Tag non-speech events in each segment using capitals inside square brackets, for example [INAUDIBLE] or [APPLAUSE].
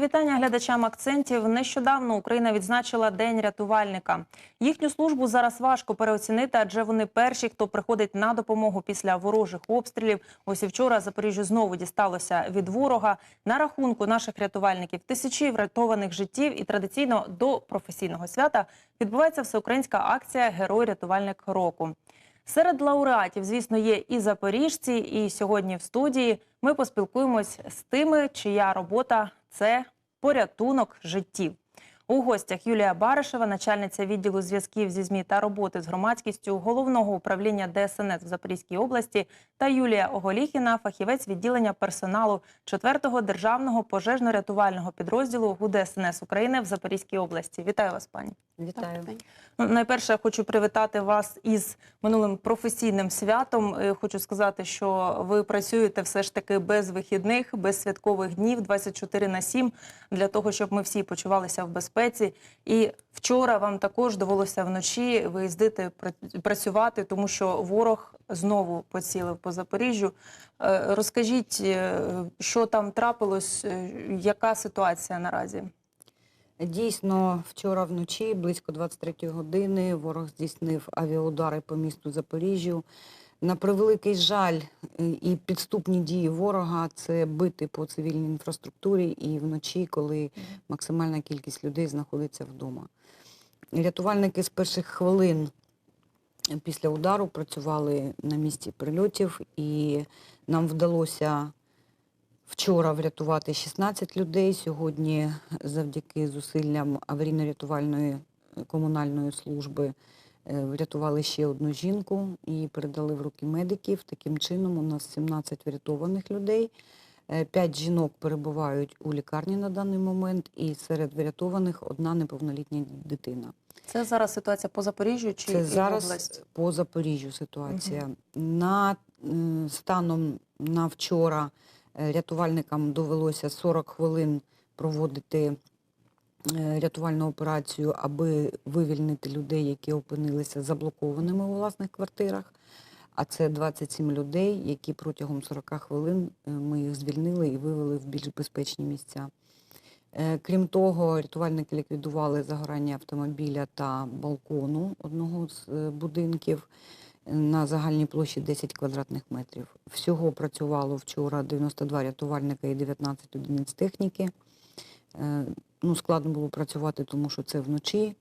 Вітання глядачам акцентів. Нещодавно Україна відзначила День рятувальника. Їхню службу зараз важко переоцінити, адже вони перші, хто приходить на допомогу після ворожих обстрілів. Ось і вчора Запоріжжю знову дісталося від ворога. На рахунку наших рятувальників тисячі врятованих життів і традиційно до професійного свята відбувається всеукраїнська акція Герой рятувальник року. Серед лауреатів, звісно, є і запоріжці, і сьогодні в студії ми поспілкуємось з тими, чия робота це порятунок життів. У гостях Юлія Баришева, начальниця відділу зв'язків зі ЗМІ та роботи з громадськістю головного управління ДСНС в Запорізькій області, та Юлія Оголіхіна, фахівець відділення персоналу 4-го державного пожежно-рятувального підрозділу ГУДСНС України в Запорізькій області. Вітаю вас, пані. Вітаю. Ну, найперше, я хочу привітати вас із минулим професійним святом. Е, Хочу сказати, що ви працюєте все ж таки без вихідних, без святкових днів, 24 на 7, для того, щоб ми всі почувалися в безпеці. І вчора вам також довелося вночі виїздити пра- працювати, тому що ворог знову поцілив по Запоріжжю. Е, Розкажіть, е, що там трапилось, яка ситуація наразі? Дійсно, вчора вночі, близько 23 години, ворог здійснив авіаудари по місту Запоріжжю. На превеликий жаль е, і підступні дії ворога це бити по цивільній інфраструктурі і вночі, коли максимальна кількість людей знаходиться вдома. Рятувальники з перших хвилин після удару працювали на місці прильотів, і нам вдалося вчора врятувати 16 людей. Сьогодні, завдяки зусиллям аварійно-рятувальної е, комунальної служби, е, врятували ще одну жінку і передали в руки медиків. Таким чином, у нас 17 врятованих людей. Е, П'ять жінок перебувають у лікарні на даний момент, і серед врятованих одна неповнолітня дитина. Це зараз ситуація по Запоріжжю чи Це зараз область? по Запоріжжю ситуація. На станом на вчора рятувальникам довелося 40 хвилин проводити е, рятувальну операцію, аби вивільнити людей, які опинилися заблокованими у власних квартирах. А це 27 людей, які протягом 40 хвилин е, ми їх звільнили і вивели в більш безпечні місця. Е, Крім того, рятувальники ліквідували загорання автомобіля та балкону одного з е, будинків е, на загальній площі 10 квадратних метрів. Всього працювало вчора 92 рятувальника і 19 одиниць техніки. Е, Ну, складно було працювати, тому що це вночі.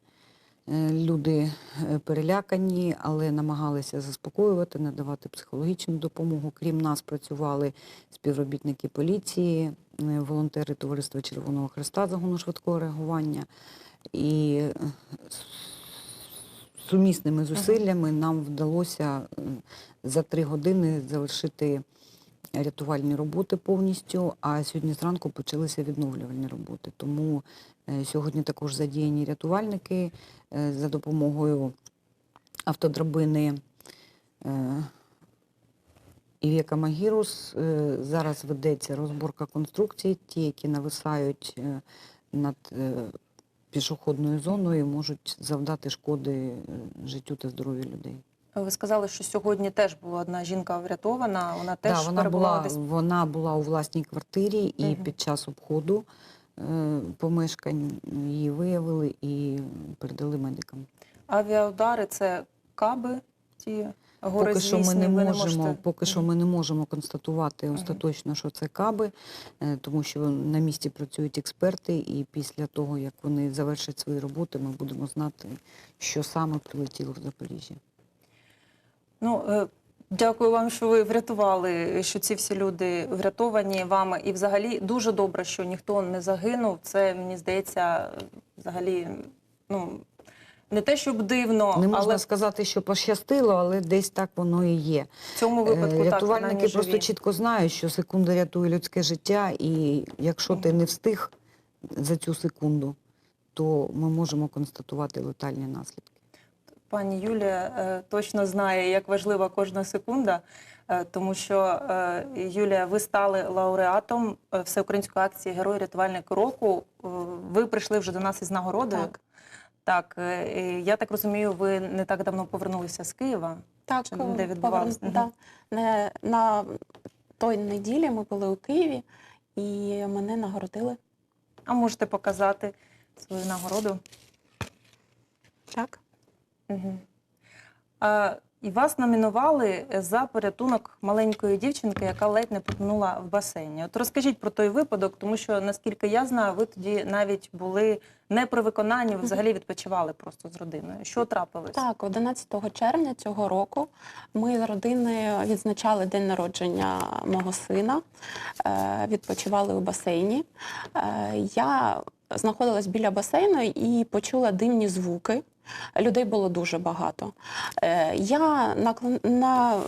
Е, Люди е, перелякані, але намагалися заспокоювати, надавати психологічну допомогу. Крім нас працювали співробітники поліції, волонтери Товариства Червоного Хреста загону швидкого реагування. І сумісними зусиллями нам вдалося за три години завершити рятувальні роботи повністю, а сьогодні зранку почалися відновлювальні роботи. Тому е, сьогодні також задіяні рятувальники е, за допомогою автодрабини е, Магірус. Е, Зараз ведеться розборка конструкцій, ті, які нависають над пішохідною зоною, можуть завдати шкоди е, життю та здоров'ю людей. Ви сказали, що сьогодні теж була одна жінка врятована. Вона теж Да, вона була, десь. вона була у власній квартирі і Мгм. під час обходу е, помешкань її виявили і передали медикам. Авіаудари це каби, ті Поки що ми не можемо, можете... поки що ми не можемо констатувати остаточно, що це каби, е, тому що на місці працюють експерти, і після того, як вони завершать свої роботи, ми будемо знати, що саме прилетіло в Запоріжжя. Ну, е, дякую вам, що ви врятували, що ці всі люди врятовані вами. І взагалі дуже добре, що ніхто не загинув. Це, мені здається, взагалі, ну, не те, щоб дивно, Не можна але сказати, що пощастило, але десь так воно і є. в цьому випадку Е, так, Рятувальники принаймні, просто живі. чітко знають, що секунда рятує людське життя, і якщо ти не встиг за цю секунду, то ми можемо констатувати летальні наслідки. Пані Юлія е, точно знає, як важлива кожна секунда, е, тому що е, Юлія, ви стали лауреатом всеукраїнської акції Герой рятувальник року. Ви прийшли вже до нас із нагородою. Так. Так, е, я так розумію, ви не так давно повернулися з Києва. Так, Чи е, де Мгм. да. На той неділі ми були у Києві, і мене нагородили А можете показати свою нагороду. Так. Угу. А, і вас номінували за порятунок маленької дівчинки, яка ледь не потонула в басейні. От розкажіть про той випадок, тому що наскільки я знаю, ви тоді навіть були не при виконанні, ви взагалі відпочивали просто з родиною. Що трапилось? Так, 11 червня цього року ми з родиною відзначали день народження мого сина, е, відпочивали у басейні. Е, Я знаходилась біля басейну і почула дивні звуки. Людей було дуже багато. Е, Я наклон- на...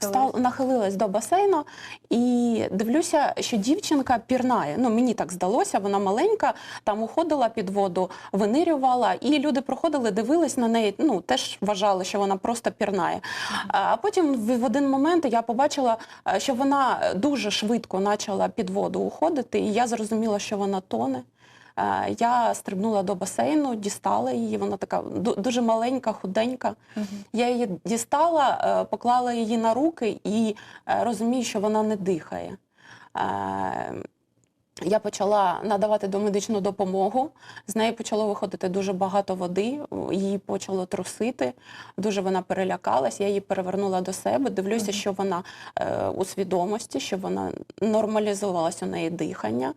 Став, нахилилась до басейну і дивлюся, що дівчинка пірнає. Ну, мені так здалося, вона маленька, там уходила під воду, винирювала, і люди проходили, дивились на неї, ну, теж вважали, що вона просто пірнає. А потім в в один момент я побачила, е, що вона дуже швидко почала під воду уходити, і я зрозуміла, що вона тоне. Е, Я стрибнула до басейну, дістала її. Вона така дуже маленька, худенька. Я її дістала, е, поклала її на руки і е, розумію, що вона не дихає. Я почала надавати домедичну допомогу. З неї почало виходити дуже багато води, її почало трусити. Дуже вона перелякалась. Я її перевернула до себе. Дивлюся, що вона е, у свідомості, що вона нормалізувалася у неї дихання.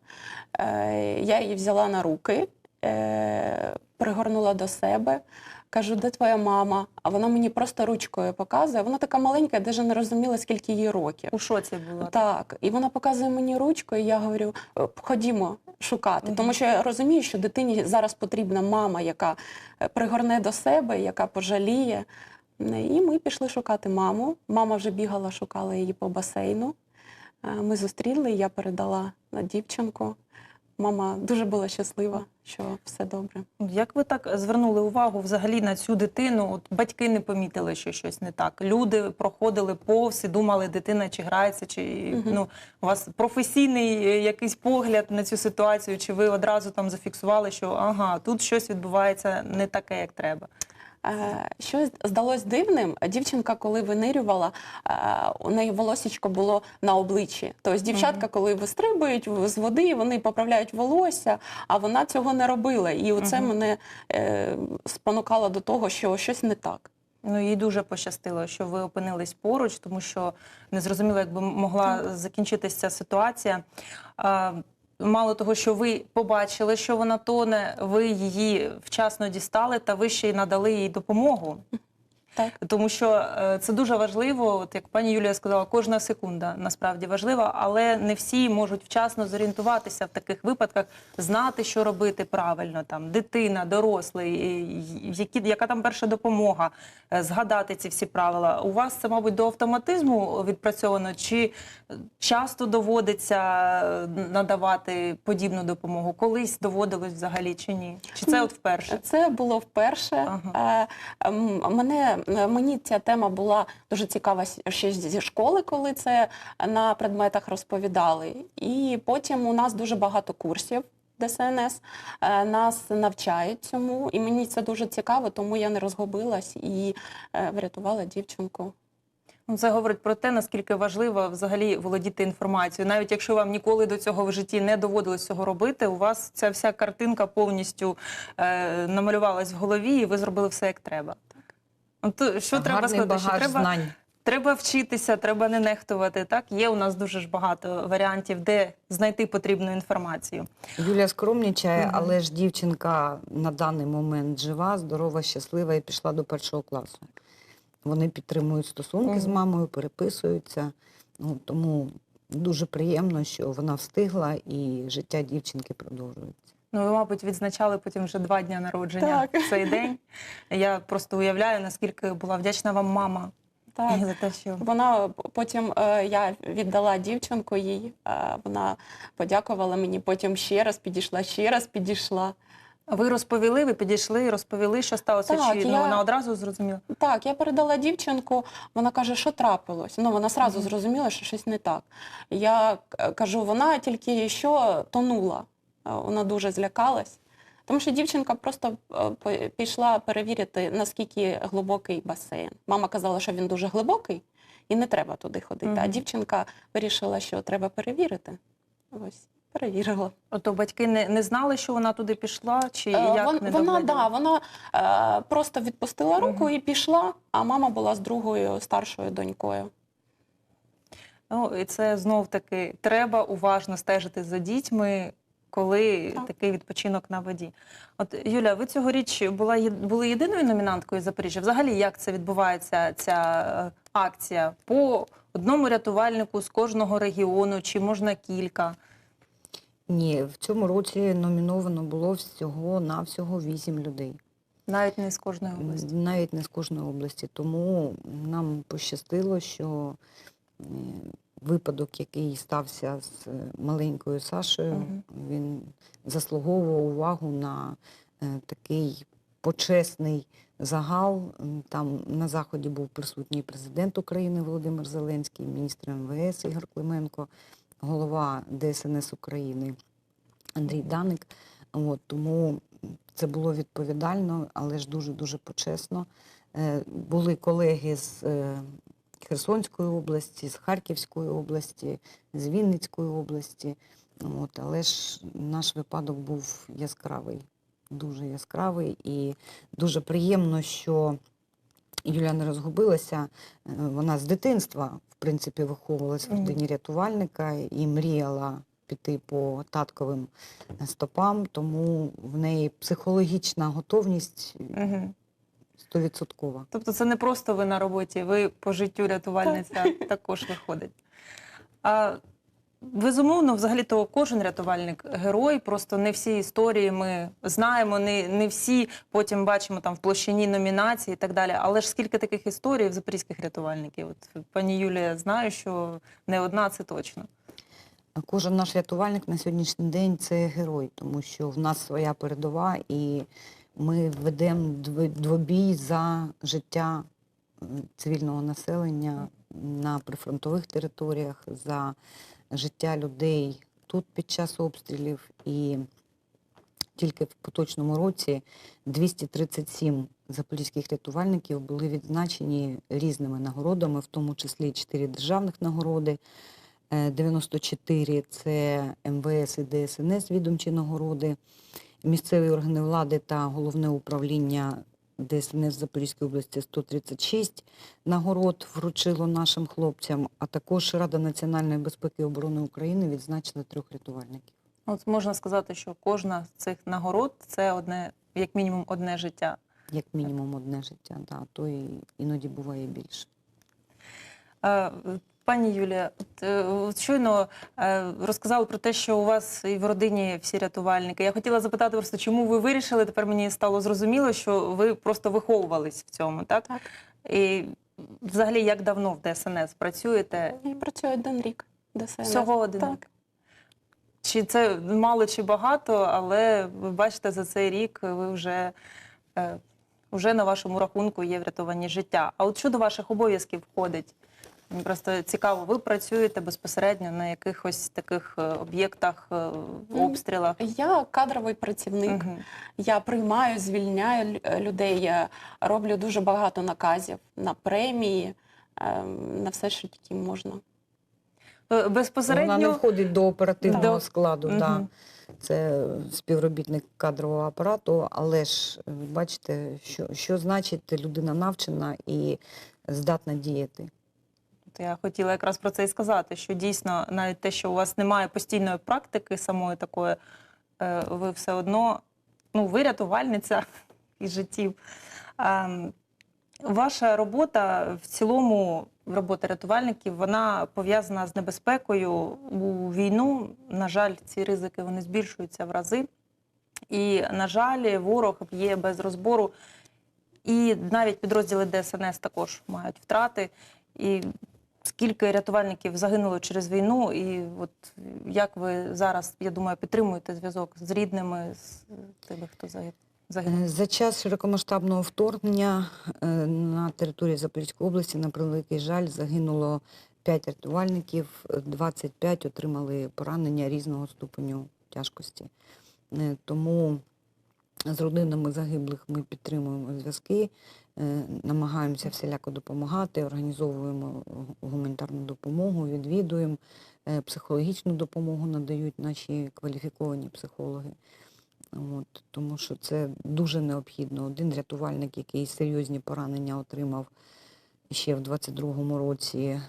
Е, я її взяла на руки, е, пригорнула до себе. Кажу, де твоя мама? А вона мені просто ручкою показує. Вона така маленька, я навіть не розуміла, скільки їй років. У шоці була. Так, і вона показує мені ручкою, і я говорю, «Е, ходімо шукати. Мгм. Тому що я розумію, що дитині зараз потрібна мама, яка е, пригорне до себе, яка пожаліє. Е, І ми пішли шукати маму. Мама вже бігала, шукала її по басейну. Ми зустріли, я передала на дівчинку. Мама дуже була щаслива, що все добре. Як ви так звернули увагу взагалі на цю дитину? От батьки не помітили, що щось не так. Люди проходили повз і думали, дитина чи грається, чи угу. ну у вас професійний е, якийсь погляд на цю ситуацію, чи ви одразу там зафіксували, що ага, тут щось відбувається не таке, як треба. Е, Що здалось дивним, дівчинка, коли винирювала, е, у неї волосічко було на обличчі. Тобто дівчатка, коли вистрибують з води, вони поправляють волосся, а вона цього не робила. І оце Мгм. мене е, спонукало до того, що щось не так. Ну їй дуже пощастило, що ви опинились поруч, тому що не зрозуміло, як би могла закінчитися ця ситуація. Мало того, що ви побачили, що вона тоне, ви її вчасно дістали, та ви ще й надали їй допомогу. Так. Тому що е, це дуже важливо, от як пані Юлія сказала, кожна секунда насправді важлива, але не всі можуть вчасно зорієнтуватися в таких випадках, знати, що робити правильно. Там дитина, дорослий, які, яка там перша допомога, е, згадати ці всі правила. У вас це, мабуть, до автоматизму відпрацьовано, чи часто доводиться е, надавати подібну допомогу? Колись доводилось взагалі чи ні? Чи це от вперше? Це було вперше. Ем, Мене, мені ця тема була дуже цікава ще зі школи, коли це на предметах розповідали. І потім у нас дуже багато курсів. ДСНС Е, нас навчають цьому, і мені це дуже цікаво, тому я не розгубилась і е, врятувала дівчинку. Ну, Це говорить про те, наскільки важливо взагалі володіти інформацією. Навіть якщо вам ніколи до цього в житті не доводилось цього робити, у вас ця вся картинка повністю е, намалювалась в голові, і ви зробили все як треба. От, що треба Гарний сказати? Що треба, знань. треба вчитися, треба не нехтувати. Так, є у нас дуже ж багато варіантів, де знайти потрібну інформацію. Юля скромнічає, Мгм. але ж дівчинка на даний момент жива, здорова, щаслива і пішла до першого класу. Вони підтримують стосунки з мамою, переписуються. Ну, тому дуже приємно, що вона встигла і життя дівчинки продовжується. Ну, ви, мабуть, відзначали потім вже два дня народження Так. в цей день. Я просто уявляю, наскільки була вдячна вам мама Так. за те, що Вона потім е, я віддала дівчинку їй, е, вона подякувала мені, потім ще раз підійшла, ще раз підійшла. Ви розповіли, ви підійшли і розповіли, що сталося. Так, Чи ну, вона одразу зрозуміла? Так, я передала дівчинку, вона каже, що трапилось. Ну, вона сразу Мгм. зрозуміла, що щось не так. Я кажу, вона тільки що тонула. Вона дуже злякалась. Тому що дівчинка просто е, пішла перевірити, наскільки глибокий басейн. Мама казала, що він дуже глибокий і не треба туди ходити. А дівчинка вирішила, що треба перевірити. Ось. Перевірила. Ото батьки не, не знали, що вона туди пішла, чи Е, як вон- не вона, да, вона е, просто відпустила руку Мгм. і пішла, а мама була з другою старшою донькою. Ну, і це знов таки треба уважно стежити за дітьми, коли Так. такий відпочинок на воді. От Юля, ви цьогоріч була були єдиною номінанткою Запоріжжя. Взагалі, як це відбувається, ця е, акція? По одному рятувальнику з кожного регіону, чи можна кілька? Ні, в цьому році номіновано було всього на всього вісім людей. Навіть не з кожної області. Навіть не з кожної області. Тому нам пощастило, що е, випадок, який стався з е, маленькою Сашею, Мгм. він заслуговував увагу на е, такий почесний загал. Там на заході був присутній президент України Володимир Зеленський, міністр МВС Ігор Клименко, голова ДСНС України Андрій Даник. От, тому це було відповідально, але ж дуже-дуже почесно. Е, Були колеги з Херсонської області, з Харківської області, з Вінницької області. От, але ж наш випадок був яскравий, дуже яскравий і дуже приємно, що Юля не розгубилася. Е, Вона з дитинства, в принципі, виховувалась в родині рятувальника і мріяла піти по татковим стопам, тому в неї психологічна готовність Угу. Стовідсоткова. Тобто це не просто ви на роботі, ви по життю рятувальниця [LAUGHS] також виходить. А, безумовно, взагалі-то кожен рятувальник герой, просто не всі історії ми знаємо, не, не всі потім бачимо там в площині номінації і так далі. Але ж скільки таких історій в запорізьких рятувальників? От пані Юлія знаю, що не одна це точно. А Кожен наш рятувальник на сьогоднішній день це герой, тому що в нас своя передова, і ми ведемо двобій за життя цивільного населення на прифронтових територіях, за життя людей тут під час обстрілів. І тільки в поточному році 237 запорізьких рятувальників були відзначені різними нагородами, в тому числі 4 державних нагороди. Е, 94 – це МВС і ДСНС відомчі нагороди, місцеві органи влади та головне управління ДСНС Запорізької області 136 нагород вручило нашим хлопцям, а також Рада національної безпеки і оборони України відзначила трьох рятувальників. От можна сказати, що кожна з цих нагород це одне, як мінімум, одне життя. Як мінімум одне життя, да, то і іноді буває більше. Пані Юлія, от, е, от щойно е, розказали про те, що у вас і в родині всі рятувальники. Я хотіла запитати просто, чому ви вирішили? Тепер мені стало зрозуміло, що ви просто виховувались в цьому, так? Так. І взагалі, як давно в ДСНС працюєте? І працює один рік. ДСНС. Всього один Так. рік? Чи це мало чи багато, але ви бачите, за цей рік ви вже, е, вже на вашому рахунку є врятовані життя. А от що до ваших обов'язків входить? Просто цікаво, ви працюєте безпосередньо на якихось таких е, об'єктах, е, обстрілах? Я кадровий працівник. Мгм. Я приймаю, звільняю людей. Я роблю дуже багато наказів на премії, ем, на все, що тільки можна. Е, Безпосередньо Вона не входить до оперативного Да. складу. Да. Мгм. Це співробітник кадрового апарату, але ж бачите, що, що значить людина навчена і здатна діяти. Я хотіла якраз про це і сказати, що дійсно навіть те, що у вас немає постійної практики самої такої, е, ви все одно, ну, ви рятувальниця [LAUGHS] із життів. Ем, Ваша робота в цілому, робота рятувальників, вона пов'язана з небезпекою у війну. На жаль, ці ризики вони збільшуються в рази. І, на жаль, ворог б'є без розбору. І навіть підрозділи ДСНС також мають втрати. І скільки рятувальників загинуло через війну, і от як ви зараз, я думаю, підтримуєте зв'язок з рідними, з тими, хто загинув? Е, За час широкомасштабного вторгнення е, на території Запорізької області, на превеликий жаль, загинуло 5 рятувальників, е, 25 отримали поранення різного ступеню тяжкості. Е, Тому з родинами загиблих ми підтримуємо зв'язки. Е, Намагаємося всіляко допомагати, організовуємо гуманітарну допомогу, відвідуємо, е, психологічну допомогу надають наші кваліфіковані психологи. От, тому що це дуже необхідно. Один рятувальник, який серйозні поранення отримав ще в 22-му році,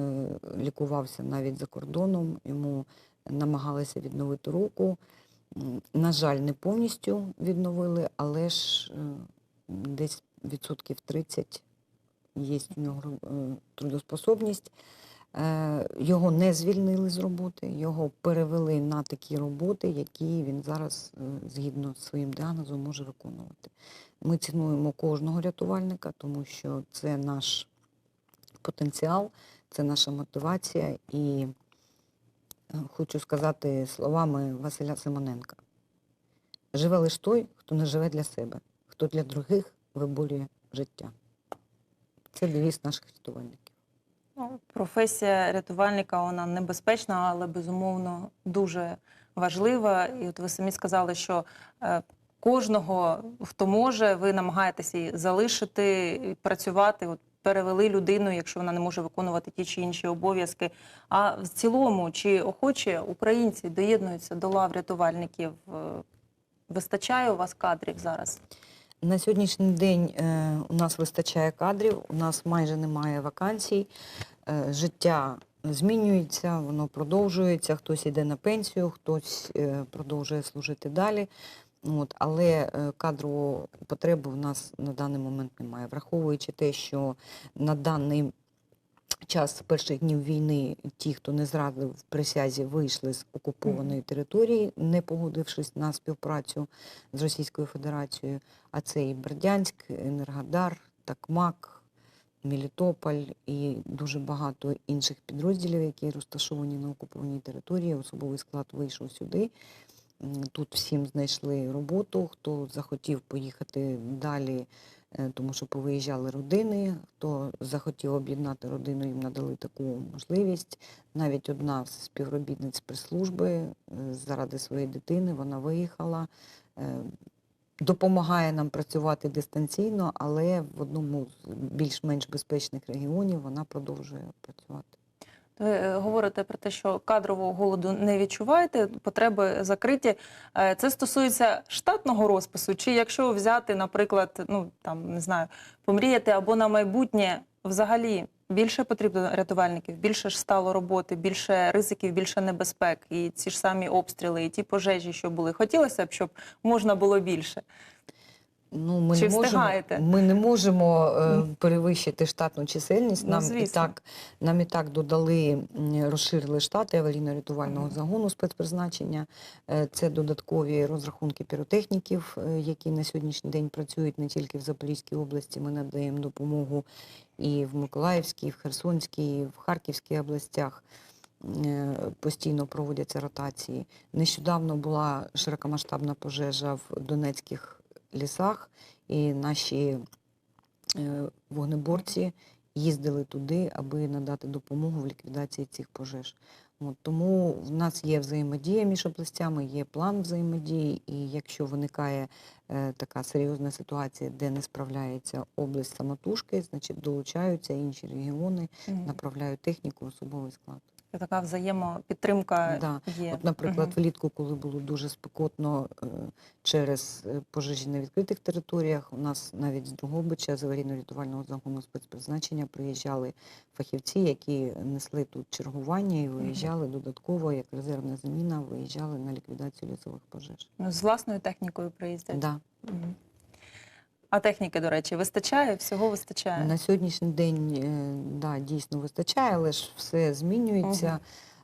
е, лікувався навіть за кордоном, йому намагалися відновити руку. На жаль, не повністю відновили, але ж десь відсотків 30 є у нього е, трудоспособність. Е, Його не звільнили з роботи, його перевели на такі роботи, які він зараз, е, згідно з своїм діагнозом, може виконувати. Ми цінуємо кожного рятувальника, тому що це наш потенціал, це наша мотивація. І хочу сказати словами Василя Симоненка: живе лише той, хто не живе для себе, хто для других виборює життя. Це девіз наших рятувальників. Ну, Професія рятувальника вона небезпечна, але безумовно дуже важлива. І от ви самі сказали, що е, кожного, хто може, ви намагаєтеся і залишити, працювати. От перевели людину, якщо вона не може виконувати ті чи інші обов'язки. А в цілому, чи охоче українці доєднуються до лав рятувальників? Е, Вистачає у вас кадрів зараз? На сьогоднішній день е, у нас вистачає кадрів, у нас майже немає вакансій. Е, життя змінюється, воно продовжується. Хтось йде на пенсію, хтось е, продовжує служити далі. От, але кадрової потреби в нас на даний момент немає. Враховуючи те, що на даний час перших днів війни ті, хто не зрадив в присязі, вийшли з окупованої території, не погодившись на співпрацю з Російською Федерацією. А це і Бердянськ, Енергодар, Такмак, Мелітополь і дуже багато інших підрозділів, які розташовані на окупованій території. Особовий склад вийшов сюди. Тут всім знайшли роботу, хто захотів поїхати далі, тому що повиїжджали родини, хто захотів об'єднати родину, їм надали таку можливість. Навіть одна з співробітниць прес-служби е, заради своєї дитини вона виїхала. е, Допомагає нам працювати дистанційно, але в одному з більш-менш безпечних регіонів вона продовжує працювати. Ви е, говорите про те, що кадрового голоду не відчуваєте, потреби закриті. Е, Це стосується штатного розпису, чи якщо взяти, наприклад, ну там не знаю, помріяти або на майбутнє взагалі більше потрібно рятувальників, більше ж стало роботи, більше ризиків, більше небезпек, і ці ж самі обстріли, і ті пожежі, що були. Хотілося б, щоб можна було більше. Ну, ми Чи не можемо, ми не можемо е, перевищити штатну чисельність. Ну, Нам і звісно. так нам і так додали, м, розширили штати аварійно-рятувального загону спецпризначення. Е, Це додаткові розрахунки піротехніків, е, які на сьогоднішній день працюють не тільки в Запорізькій області. Ми надаємо допомогу і в Миколаївській, і в Херсонській, і в Харківській областях. Е, Постійно проводяться ротації. Нещодавно була широкомасштабна пожежа в Донецьких лісах, і наші е, вогнеборці їздили туди, аби надати допомогу в ліквідації цих пожеж. От, тому в нас є взаємодія між областями, є план взаємодії, і якщо виникає е, така серйозна ситуація, де не справляється область самотужки, значить долучаються інші регіони, направляють техніку, особовий склад. Така взаємопідтримка Да. є. От, наприклад, влітку, коли було дуже спекотно е, через е, пожежі на відкритих територіях, у нас навіть з Другобича, з аварійно-рятувального загону спецпризначення приїжджали фахівці, які несли тут чергування і виїжджали додатково, як резервна заміна, виїжджали на ліквідацію лісових пожеж. Ну, З власною технікою приїздять. Да. Мгм. А техніки, до речі, вистачає? Всього вистачає? На сьогоднішній день е, да, дійсно вистачає, але ж все змінюється,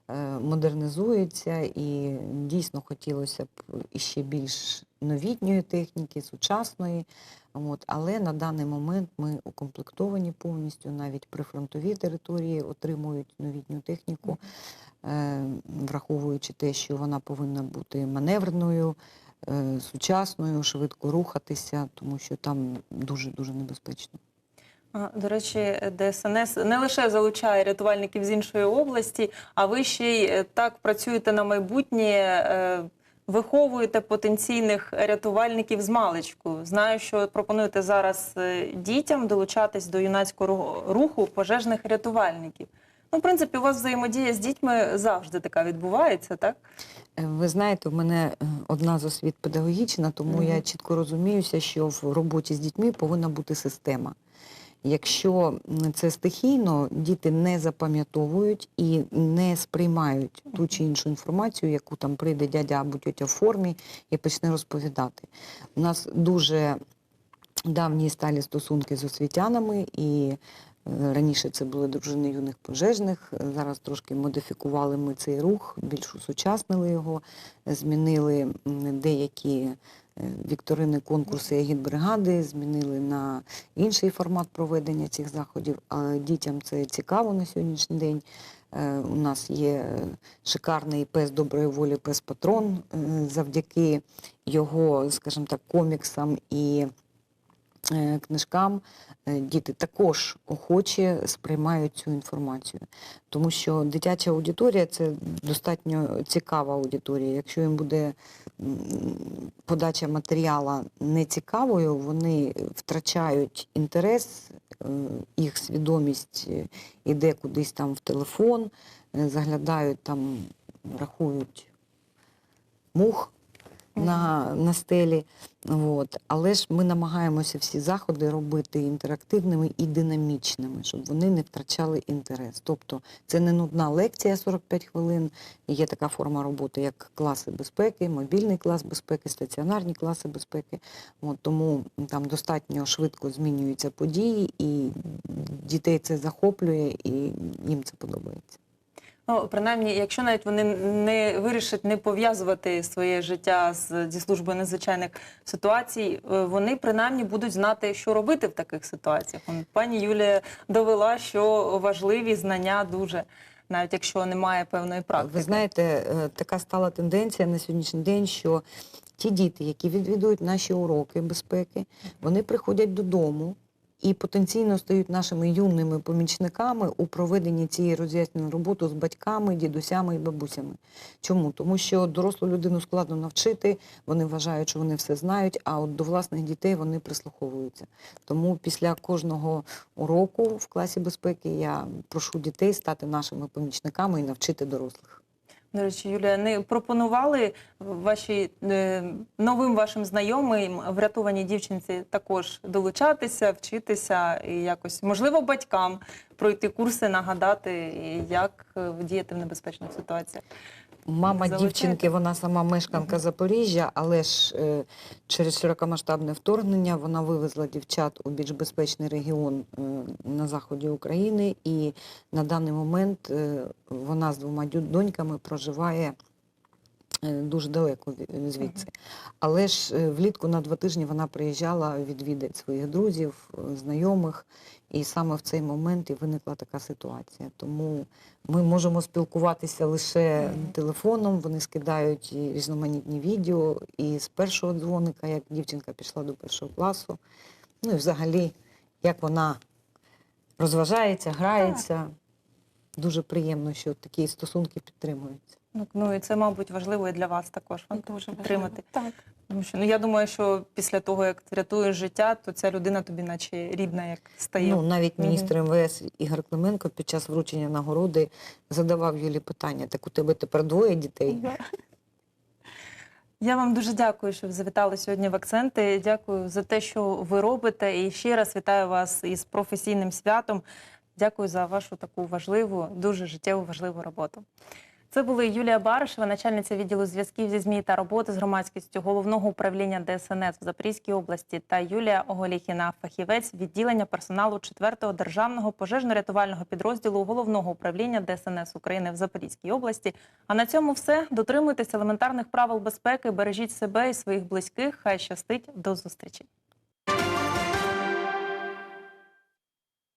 е, модернізується і дійсно хотілося б іще більш новітньої техніки, сучасної. От. Але на даний момент ми укомплектовані повністю, навіть прифронтові території отримують новітню техніку, е, враховуючи те, що вона повинна бути маневрною, сучасною, швидко рухатися, тому що там дуже-дуже небезпечно. До речі, ДСНС не лише залучає рятувальників з іншої області, а ви ще й е, так працюєте на майбутнє. е, виховуєте потенційних рятувальників з маличку. Знаю, що пропонуєте зараз е, дітям долучатись до юнацького руху пожежних рятувальників. Ну, в принципі, у вас взаємодія з дітьми завжди така відбувається, так? Е, Ви знаєте, у мене е, одна з освіт педагогічна, тому Мгм. я чітко розуміюся, що в роботі з дітьми повинна бути система. Якщо це стихійно, діти не запам'ятовують і не сприймають ту чи іншу інформацію, яку там прийде дядя або тьотя в формі і почне розповідати. У нас дуже давні сталі стосунки з освітянами, і раніше це були дружини юних пожежних. Зараз трошки модифікували ми цей рух, більш усучаснили його, змінили деякі е, вікторини, конкурси агітбригади, змінили на інший формат проведення цих заходів. А дітям це цікаво на сьогоднішній день. Е, У нас є е, шикарний пес доброї волі, пес патрон. Завдяки його, скажімо так, коміксам і книжкам е, діти також охоче сприймають цю інформацію. Тому що дитяча аудиторія це достатньо цікава аудиторія. Якщо їм буде подача матеріала нецікавою, вони втрачають інтерес, е, їх свідомість е, іде кудись там в телефон, е, заглядають там, рахують мух на, на стелі. От. Але ж ми намагаємося всі заходи робити інтерактивними і динамічними, щоб вони не втрачали інтерес. Тобто це не нудна лекція 45 хвилин. Є така форма роботи, як класи безпеки, мобільний клас безпеки, стаціонарні класи безпеки. От, тому там достатньо швидко змінюються події, і дітей це захоплює, і їм це подобається. Ну, принаймні, якщо навіть вони не вирішать не пов'язувати своє життя з, зі службою надзвичайних ситуацій, е, вони принаймні будуть знати, що робити в таких ситуаціях. Пані Юлія довела, що важливі знання дуже, навіть якщо немає певної практики. Ви знаєте, е, така стала тенденція на сьогоднішній день, що ті діти, які відвідують наші уроки безпеки, вони приходять додому і потенційно стають нашими юними помічниками у проведенні цієї роз'ясненої роботи з батьками, дідусями і бабусями. Чому? Тому що дорослу людину складно навчити, вони вважають, що вони все знають, а от до власних дітей вони прислуховуються. Тому після кожного уроку в класі безпеки я прошу дітей стати нашими помічниками і навчити дорослих. До речі, Юлія, не пропонували ваші е, новим вашим знайомим врятованій дівчинці також долучатися, вчитися і якось, можливо, батькам пройти курси, нагадати, як е, діяти в небезпечних ситуаціях. Мама Залучаєте? дівчинки, вона сама мешканка Запоріжжя, але ж е, через широкомасштабне вторгнення вона вивезла дівчат у більш безпечний регіон е, на заході України, і на даний момент е, вона з двома доньками проживає дуже далеко звідси. Але ж е, влітку на два тижні вона приїжджала відвідати своїх друзів, е, знайомих, і саме в цей момент і виникла така ситуація. Тому ми можемо спілкуватися лише телефоном, вони скидають різноманітні відео і з першого дзвоника, як дівчинка пішла до першого класу. Ну і взагалі, як вона розважається, грається. Дуже приємно, що такі стосунки підтримуються. Ну, Ну і це, мабуть, важливо і для вас також вам Дуже підтримати. важливо. Так. Тому що ну я думаю, що після того, як ти рятуєш життя, то ця людина тобі, наче рідна, як стає. Ну, навіть міністр МВС Ігор Клименко під час вручення нагороди задавав Юлі питання: так у тебе тепер двоє дітей? Я вам дуже дякую, що ви завітали сьогодні в акценти. Дякую за те, що ви робите. І ще раз вітаю вас із професійним святом. Дякую за вашу таку важливу, дуже життєву важливу роботу. Це були Юлія Баришева, начальниця відділу зв'язків зі ЗМІ та роботи з громадськістю головного управління ДСНС в Запорізькій області та Юлія Оголіхіна, фахівець відділення персоналу 4-го державного пожежно-рятувального підрозділу головного управління ДСНС України в Запорізькій області. А на цьому все. Дотримуйтесь елементарних правил безпеки, бережіть себе і своїх близьких. Хай щастить. До зустрічі.